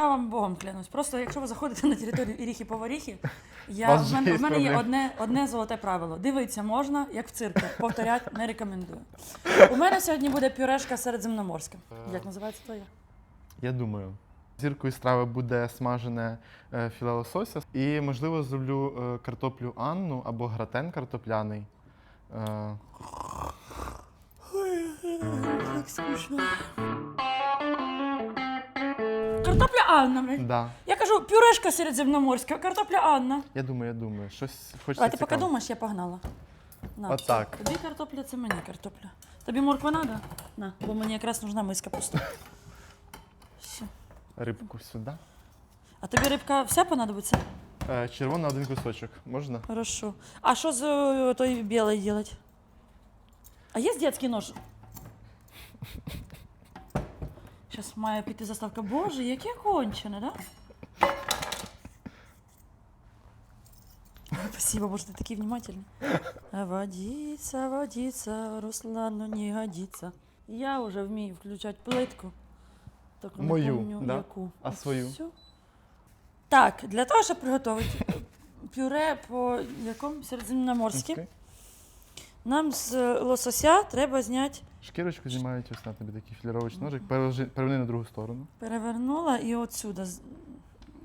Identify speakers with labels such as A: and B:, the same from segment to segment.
A: Я вам Богом клянусь. Просто якщо ви заходите на територію Іріхи Поваріхи, я,
B: Вас
A: в мене,
B: є
A: в мене є
B: проблеми.
A: одне, одне золоте правило. Дивитися можна, як в цирку. Повторять не рекомендую. У мене сьогодні буде пюрешка середземноморська. Як називається твоя?
B: Я думаю. Зіркою страви буде смажене е, філе лосося. І, можливо, зроблю е, картоплю Анну або гратен картопляний. Е,
A: Анна, блядь.
B: да.
A: Я кажу, пюрешка середземноморська, картопля Анна.
B: Я думаю, я думаю. Щось
A: А ти поки думаєш, я погнала. На,
B: Отак.
A: все. Тобі картопля, це мені картопля. Тобі морква надо? На, бо мені якраз нужна миска пуста. Все.
B: Рибку сюди.
A: А тобі рибка вся понадобиться?
B: Е, червона один кусочок. Можна?
A: Хорошо. А що з е, той білий делать? А є детський нож? Зараз має піти заставка. Боже, яке кончене, да? Спасибо, боже, ты такие внимательные. Водиться, водиться, Руслану не годится. Я уже вмію включати плитку. Тільки не
B: Мою,
A: помню,
B: да?
A: яку.
B: А свою?
A: Всю. Так, для того, щоб приготувати пюре по якому середземноморське,
B: Окей.
A: Нам з лосося треба зняти,
B: Шкірочку знімають ось на тобі такий філіровочний ножик. Переложи- Переверни на другу сторону.
A: перевернула і отсюда з-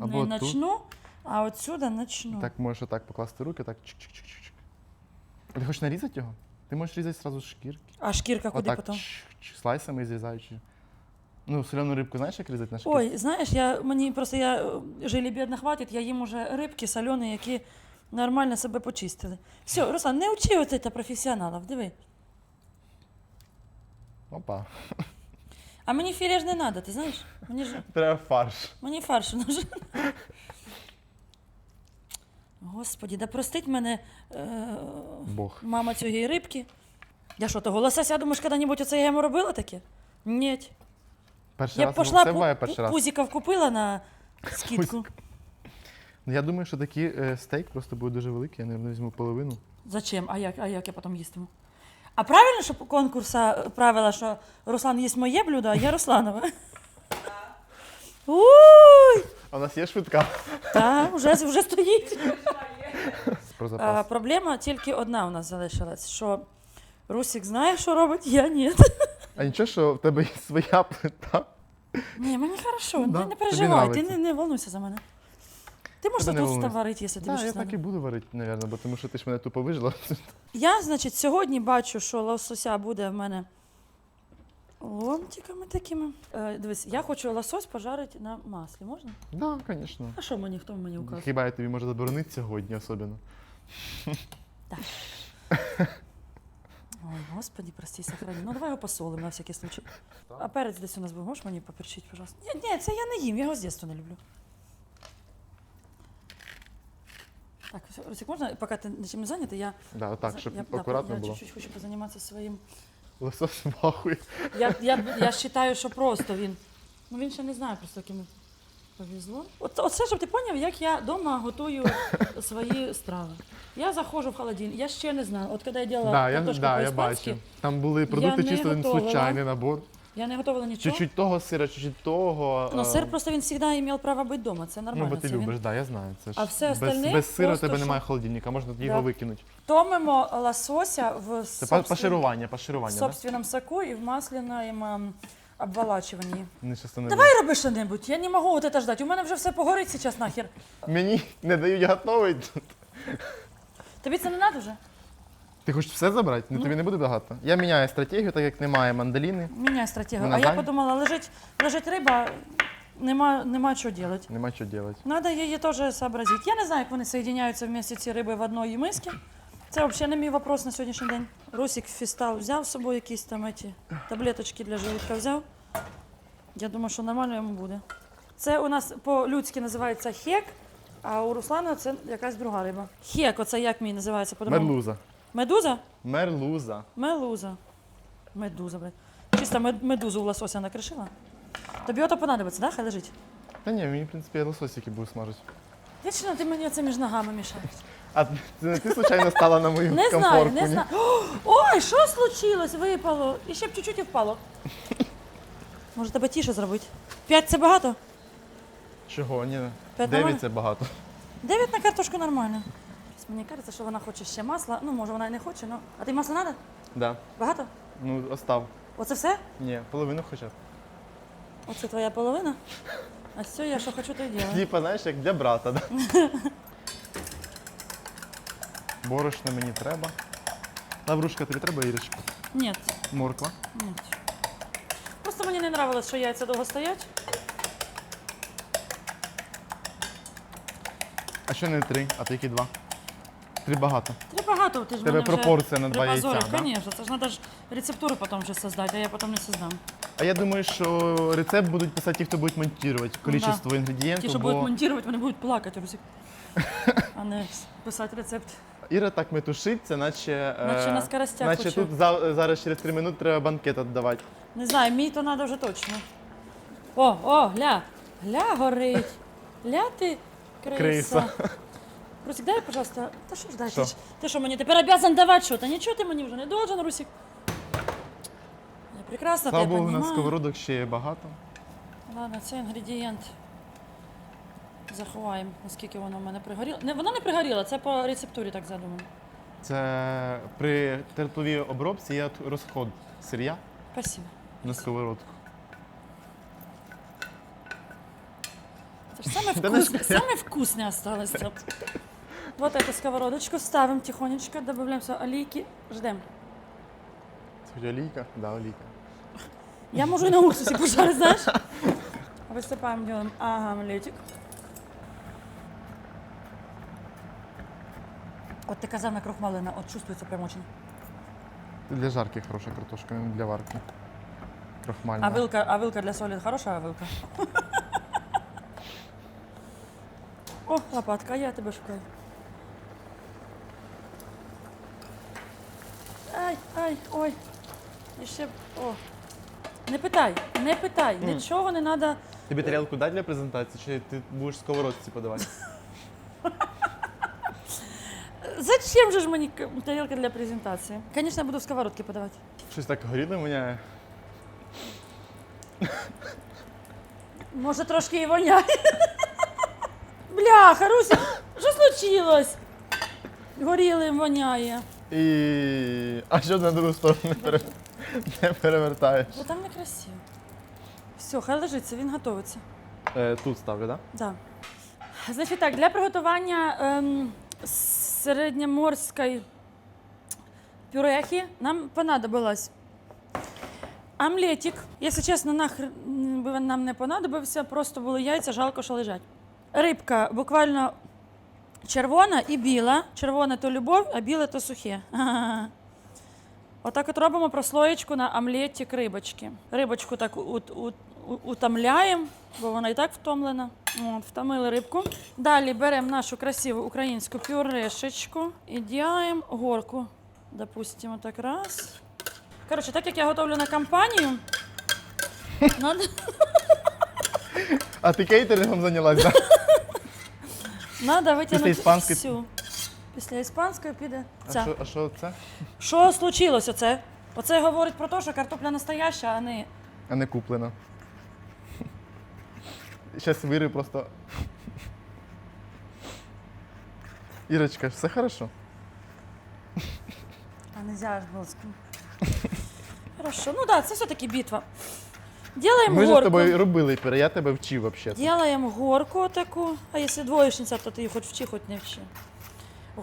B: Або
A: не
B: тут.
A: начну, а отсюда начну.
B: Так можеш отак покласти руки, так чик-чик-чик-чик. Ти хочеш нарізати його? Ти можеш різати одразу з шкірки.
A: А шкірка куди
B: Отак
A: потім?
B: чик-чик, слайсами зрізаючи. Ну, соляну рибку знаєш, як різати на шкірку?
A: Ой, знаєш, я, мені просто я е, жилі бідно хватить, я їм уже рибки солені, які нормально себе почистили. Все, Руслан, не учи оце та професіоналів, диви.
B: Опа.
A: А мені філе ж не треба, ти знаєш? Мені ж
B: Треба фарш.
A: Мені фарш нужен. Господі, да простить мене е,
B: Бог.
A: мама цієї рибки. Я що, того лосося, думаєш, коли-небудь оце я йому робила таке? Ні.
B: Перший
A: Я б
B: раз
A: пошла,
B: це
A: пу-
B: буває
A: пу-
B: перший раз.
A: пузиків купила на скидку.
B: Ну, Я думаю, що такий е, стейк просто буде дуже великий, я, мабуть, візьму половину.
A: Зачем? А як, а як я потім їстиму? А правильно, що конкурса правила, що Руслан їсть моє блюдо, а я Русланове? Уй!
B: А у нас є швидка.
A: Та, вже, вже стоїть.
B: Про
A: А, проблема тільки одна у нас залишилась, що Русік знає, що робить, я ні.
B: А нічого, що в тебе є своя плита.
A: Ні, мені хорошо,
B: Да,
A: не, не
B: тобі
A: переживай, ти
B: нравиться.
A: не, не волнуйся за мене. Ти можеш тут
B: волнуйся.
A: варити, якщо тобі
B: Так,
A: щось
B: я так і
A: надо.
B: буду варити, мабуть, бо тому що ти ж мене тупо вижила.
A: Я, значить, сьогодні бачу, що лосося буде в мене ломтиками такими. Е, дивись, я хочу лосось пожарити на маслі, можна?
B: Так, да, звісно.
A: А що мені, хто мені указує?
B: Хіба я тобі можу заборонити сьогодні особливо?
A: Ой, господи, прости, сохрани. Ну давай його посолимо на всякий случай. А перець десь у нас був, можеш мені поперчити, пожалуйста? Ні, ні, це я не їм, я його з дитинства не люблю. Так, Русик, можна, поки ти нічим не зайнятий, я,
B: Да, отак, щоб
A: я, да,
B: акуратно
A: я чуть-чуть хочу позаніматися своїм.
B: Лосос вахує.
A: Я, я, я вважаю, що просто він. Ну він ще не знає просто, як йому повезло. От, оце, щоб ти поняв, як я вдома готую свої страви. Я заходжу в холодильник, я ще не знаю. От коли я робила
B: Да, я, да, я бачу. Там були продукти
A: не
B: чисто один
A: готувала.
B: случайний набор.
A: Я не готувала нічого.
B: Чуть-чуть того сира, чуть-чуть того.
A: Ну,
B: е,
A: сир просто він завжди мав право бути вдома, це
B: Ну,
A: нормально.
B: бо ти
A: це він-
B: любиш, да, я знаю. Це ж
A: А все
B: без,
A: остальне
B: без сира у
A: просто
B: тебе
A: що-
B: немає холодильника, можна тоді
A: Да.
B: його викинути.
A: Томимо лосося в
B: Це па-
A: собствен-
B: паширування,
A: в
B: паширування, да?
A: собственном соку і в масляном ем, обволачиванні.
B: Не
A: Давай роби що-небудь, я не можу от це ждати. У мене вже все погорить зараз нахер.
B: Мені не дають готовий.
A: Тобі це не треба вже?
B: Ти хочеш все забрати?
A: Ну.
B: Тобі не буде багато. Я міняю стратегію, так як немає мандаліни,
A: Міняй стратегію.
B: Вона
A: А я
B: зайнята?
A: подумала, лежить, лежить риба, нема, нема що робити.
B: нема що робити.
A: Надо її теж сообразити. Я не знаю, як вони соєдиняються вместе ці риби в одній мисці. Це взагалі не мій вопрос на сьогоднішній день. Русик фістал взяв з собою якісь там ці таблеточки для желудка взяв. Я думаю, що нормально йому буде. Це у нас по-людськи називається хек, а у Руслана це якась друга риба. Хек, оце як мій називається? по-другому?
B: Мерлуза.
A: Медуза?
B: Мерлуза.
A: Мелуза. Медуза, блядь. Чисто мед- медузу у лосося накришила. Тобі ото понадобиться, да? Хай лежить.
B: Та ні, мені, в принципі, я лососики буду смажити.
A: Вічно ти мені це між ногами мішаєш.
B: А це не ти случайно стала на мою
A: Не знаю,
B: комфортку?
A: не
B: ні?
A: знаю. О, Ой, що случилось? Випало. І ще б чуть-чуть і впало. Може, тебе тіше зробити? П'ять це багато?
B: Чого? Ні.
A: П'ять нормально?
B: Дев'ять це багато.
A: 9 на картошку нормально. Мені кажеться, що вона хоче ще масла. Ну, може, вона і не хоче, ну. А ти масла треба?
B: Да.
A: Багато?
B: Ну, остав.
A: Оце все?
B: Ні, половину хоча б.
A: Оце твоя половина? А все, я що хочу, то й ділаю.
B: Типа, знаєш, як для брата, да? Борошно мені треба. Лаврушка, тобі треба Ірочка?
A: Ні,
B: Морква.
A: ні. Просто мені не нравилось, що яйця довго стоять.
B: А що не три, а тільки два? Три багато.
A: Три багато, ти ж
B: Тебе
A: мене вже
B: пропорція на два яйця,
A: припозорив.
B: да?
A: Звісно, це ж треба ж рецептуру потім вже создати, а я потім не создам.
B: А я думаю, що рецепт будуть писати ті, хто будуть монтувати. Количество інгредієнтів.
A: Ті, що
B: бо
A: будуть монтувати, вони будуть плакати, Русик. А не писати рецепт.
B: Іра так метушиться, наче, е,
A: Наче на скоростях
B: наче
A: хочу.
B: тут за- зараз через три минути треба банкет віддавати.
A: Не знаю, мій то треба вже точно. О, о, гля, гля горить. Гля ти криса.
B: Криса.
A: Русик, дай, пожалуйста. Та що ж дай?
B: Що?
A: Ти, ж- що, мені тепер обязан давати що-то? Нічого ти мені вже не должен, Русик. Я прекрасно
B: Слава
A: тебе
B: Богу, у нас сковородок ще є багато.
A: Ладно, це інгредієнт. Заховаємо, наскільки воно в мене пригоріло. Не, воно не пригоріло, це по рецептурі так задумано.
B: Це при тепловій обробці є розход сир'я
A: Спасибо.
B: на сковородку.
A: Самое
B: Да ну
A: вкусное, самое вкусное осталось тут. Вот эту сковородочку ставим тихонечко, добавляем сюда олейки, ждем.
B: Це хоч олійка? Да, олійка.
A: Я можу и на уксусе пожарить, знаешь? Высыпаем, делаем ага, омлетик. Вот ты казав на крохмалина, от чувствуется прям очень.
B: Для жарки хороша картошка, не для варки. Крохмальна.
A: А вилка, а вилка для солі хороша вилка? О, лопатка, я тебе шукаю. Ай, ой. І ще. О. Не питай, не питай, нічого не треба.
B: Тобі тарілку дати для презентації, чи ти будеш сковородці подавати?
A: Зачем же ж мені к- тарілка для презентації? Звісно, я буду в сковородки подавати.
B: Щось так горіло мене.
A: Може, трошки і воняє. Бляха, Руся, що случилось? Горілим воняє.
B: І. А що на другу сторону не, пере... не перевертаєш?
A: Бо там некрасиво. Все, хай лежиться, він готовиться.
B: Е, тут ставлю, так?
A: Да. Значить так, для приготування ем, середньоморської пюрехи нам понадобилось омлетик. Якщо чесно, він нам не понадобився, просто були яйця, жалко, що лежать. Рибка буквально червона і біла. Червона то любов, а біле то сухе. Отак от робимо прослоєчку на омлетик рибочки. Рибочку так ут, ут, у- утомляємо, бо вона і так втомлена. От, втомили рибку. Далі беремо нашу красиву українську пюрешечку і робимо горку. Допустимо, так раз. Коротше, так як я готовлю на компанію, надо,
B: А ти кейтерингом зайнялась, так?
A: надо витягнути
B: іспанської-
A: всю. Після іспанської піде
B: А
A: ця.
B: що, а що це?
A: Що случилось оце? Оце говорить про те, що картопля настояща, а не
B: А не куплено. Зараз вири просто. Ірочка, все хорошо?
A: А нельзя ж Волським. Хорошо, ну да, це все-таки битва. Делаем
B: Ми ж з
A: горку.
B: тобою робили пюре, я тебе вчив взагалі.
A: Делаем горку таку. А якщо двоєчниця, то ти її хоч вчи, хоч не вчи.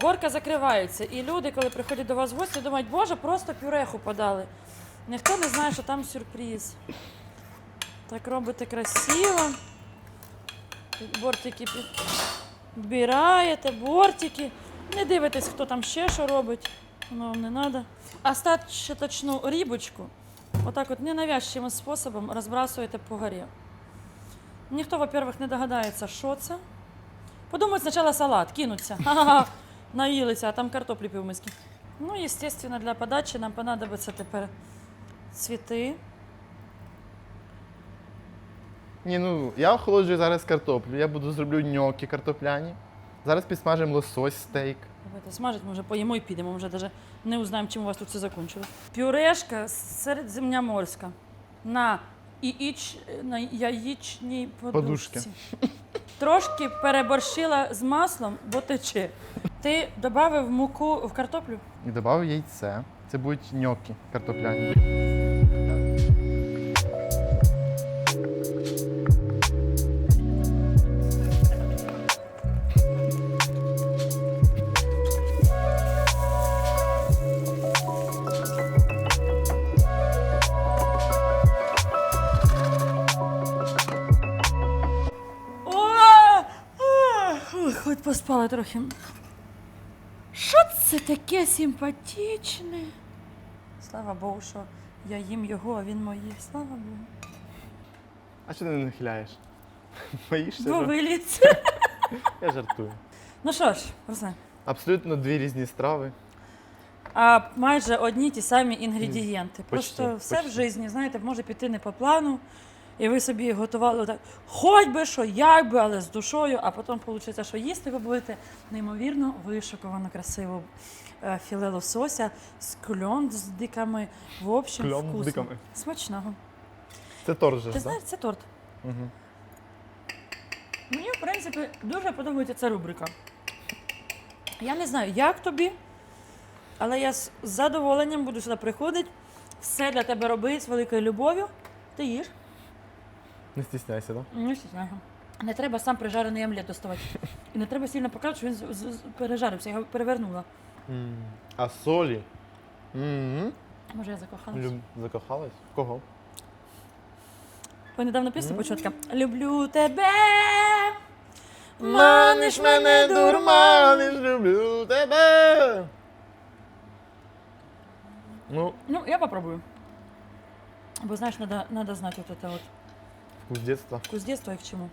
A: Горка закривається. І люди, коли приходять до вас в гості, думають, боже, просто пюреху подали. Ніхто не знає, що там сюрприз. Так робите красиво. Бортики підбираєте, бортики. Не дивитесь, хто там ще що робить. Воно вам не треба. Остаточну рібочку отак от ненавязчивим способом розбрасуєте по горі. Ніхто, во-первых, не догадається, що це. Подумають спочатку салат, кинуться. Ха-ха-ха, наїлися, а там картоплі півмиски. Ну, звісно, для подачі нам понадобиться тепер цвіти.
B: Ні, ну я охолоджую зараз картоплю. Я буду зроблю ньокі картопляні. Зараз підсмажимо лосось стейк.
A: Давайте смажить, ми вже поїмо і підемо, вже навіть не узнаємо, чим у вас тут все закінчилось. Пюрешка середземноморська на, яїч, на яєчній подушці.
B: Подушки.
A: трошки переборщила з маслом, бо тече. Ти додав муку в картоплю?
B: І додав яйце. Це будуть ньокі картопляні.
A: Хоч трохи. Що це таке симпатичне? Слава Богу, що я їм його, а він моє. Слава Богу.
B: А що ти не нахиляєш? Боїшся?
A: Бо виліться.
B: Я жартую.
A: Ну що ж, Руслан,
B: Абсолютно дві різні страви.
A: а майже одні ті самі інгредієнти. Просто
B: почти,
A: все
B: почти.
A: в житті, знаєте, може піти не по плану, і ви собі готували так, хоч би що, як би, але з душою, а потім виходить, що їсти ви будете неймовірно вишикувано, красиво е, філе лосося з кльондздиками. В общем, вкусно. Смачного.
B: Це торт же,
A: Ти знаєш, це торт.
B: Угу.
A: Мені, в принципі, дуже подобається ця рубрика. Я не знаю, як тобі, але я з задоволенням буду сюди приходити, все для тебе робити з великою любов'ю. Ти їж.
B: Не стісняйся, так?
A: Не стісняйся. Не треба сам прижарений омлет доставати. І не треба сильно показувати, що він з- з- з- пережарився, я його перевернула.
B: А солі? Угу.
A: Може, я закохалася.
B: Люб... Закохалась? В Кого?
A: Ви недавно пісню почутка. Люблю тебе.
B: Маниш мене, дурманиш, люблю тебе. Ну,
A: Ну, я попробую. Бо знаєш, надо, надо знати от это от
B: вкус детства.
A: вкус детства і к чому.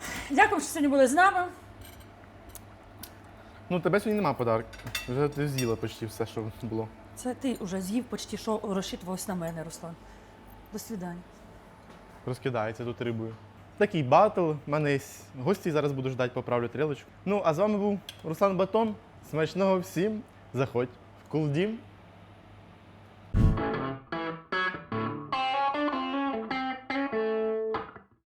A: Дякую, що сьогодні були з нами.
B: Ну, тебе сьогодні нема подарка. Вже ти з'їла почти все, що було.
A: Це ти вже з'їв почти що розчитувався на мене, Руслан. До свидання.
B: Розкидається тут рибою. Такий батл. У мене є гості, зараз буду ждати, поправлю трілочку. Ну, а з вами був Руслан Батон. Смачного всім. Заходь в Кулдім.